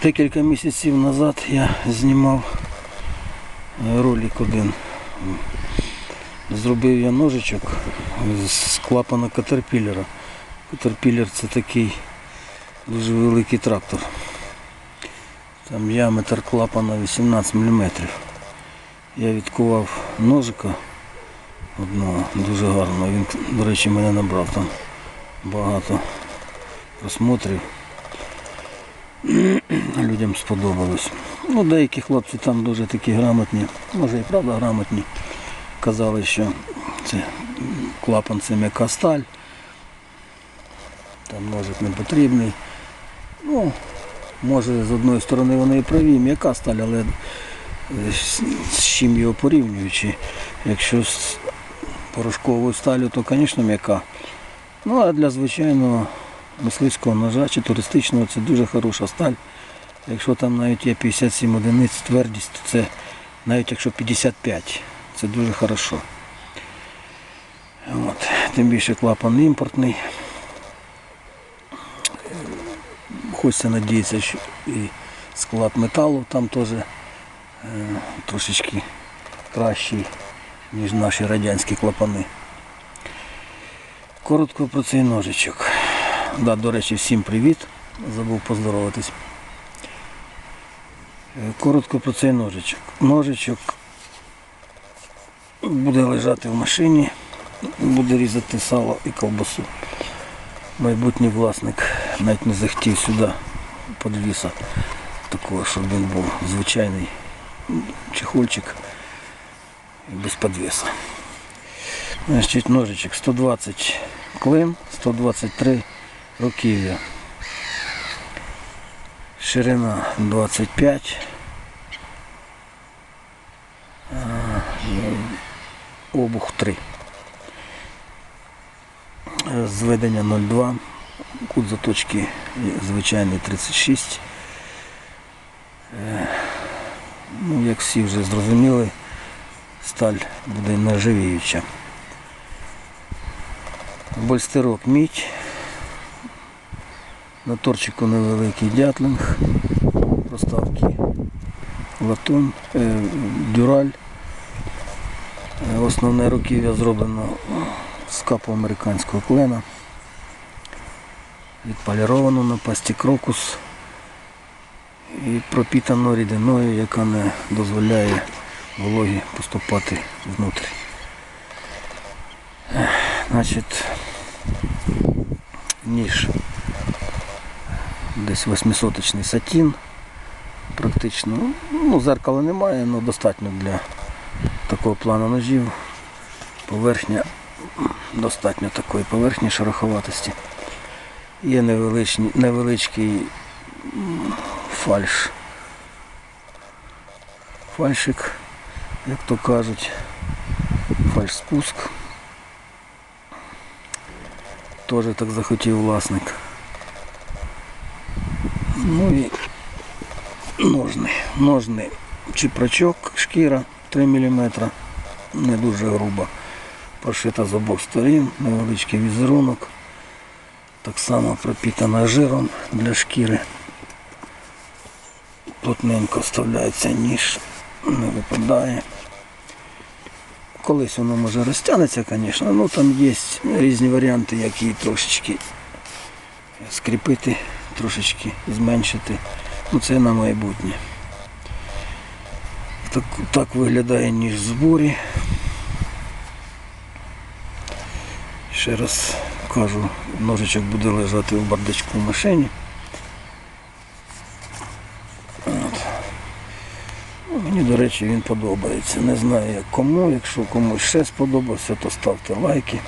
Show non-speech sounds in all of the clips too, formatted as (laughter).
Декілька місяців назад я знімав е, ролик один. Зробив я ножичок з клапана Caterpillar. Caterpillar це такий дуже великий трактор. Там діаметр клапана 18 мм. Я відкував ножика одного дуже гарного. Він, до речі, мене набрав там багато просмотрів. (clears throat) Людям сподобалось. Ну, деякі хлопці там дуже такі грамотні, може і правда грамотні. Казали, що це клапан це м'яка сталь. Там ножик не потрібний. Ну, може з одної сторони вони і праві, м'яка сталь, але е, з чим його порівнюючи. Якщо з порошковою сталю, то, звісно, м'яка. Ну а для звичайного мисливського ножа чи туристичного це дуже хороша сталь. Якщо там навіть є 57 одиниць твердість, то це навіть якщо 55, це дуже хорошо. От. Тим більше клапан імпортний. Хочеться надіятися, що і склад металу там теж е, трошечки кращий, ніж наші радянські клапани. Коротко про цей ножичок. Да, до речі, всім привіт. Забув поздороватись. Е, Коротко про цей ножичок. Ножичок буде лежати в машині, буде різати сало і ковбасу. Майбутній власник навіть не захотів сюди подвіса такого, щоб він був звичайний чехольчик без подвіса. Значить, ножичок 120 клин, 123 руків'я. Ширина 25. Обух 3. Е, Зведення 0,2. Кут заточки звичайний 36. Е, Ну, як всі вже зрозуміли, сталь буде нержавіюча. Больстерок мідь. На торчику невеликий дятлинг. Проставки латунь, е, дюраль. Е, Основне руків'я зроблено з капу американського клена. Відполіровано на пасті крокус і пропітано рідиною, яка не дозволяє вологі поступати внутрі. Значить, ніж десь 800 сатін практично. Ну, зеркала немає, але достатньо для такого плану ножів. Поверхня достатньо такої поверхні шероховатості. Є невеличкий, невеличкий фальш. Фальшик, як то кажуть, фальш спуск. Теж так захотів власник. Ну і ножний. Ножний чіпрачок, шкіра 3 мм, не дуже груба. Прошита з обох сторін, невеличкий візерунок. Так само пропітана жиром для шкіри. Плотненько вставляється ніж, не випадає. Колись воно може розтягнеться, звісно, ну там є різні варіанти, як її трошечки скріпити, трошечки зменшити. Ну це на майбутнє. Так, так виглядає ніж в зборі. Ще раз кажу, ножичок буде лежати в бардачку в машині. От. Ну, Мені, до речі, він подобається. Не знаю як кому. Якщо комусь ще сподобався, то ставте лайки.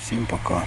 Всім пока.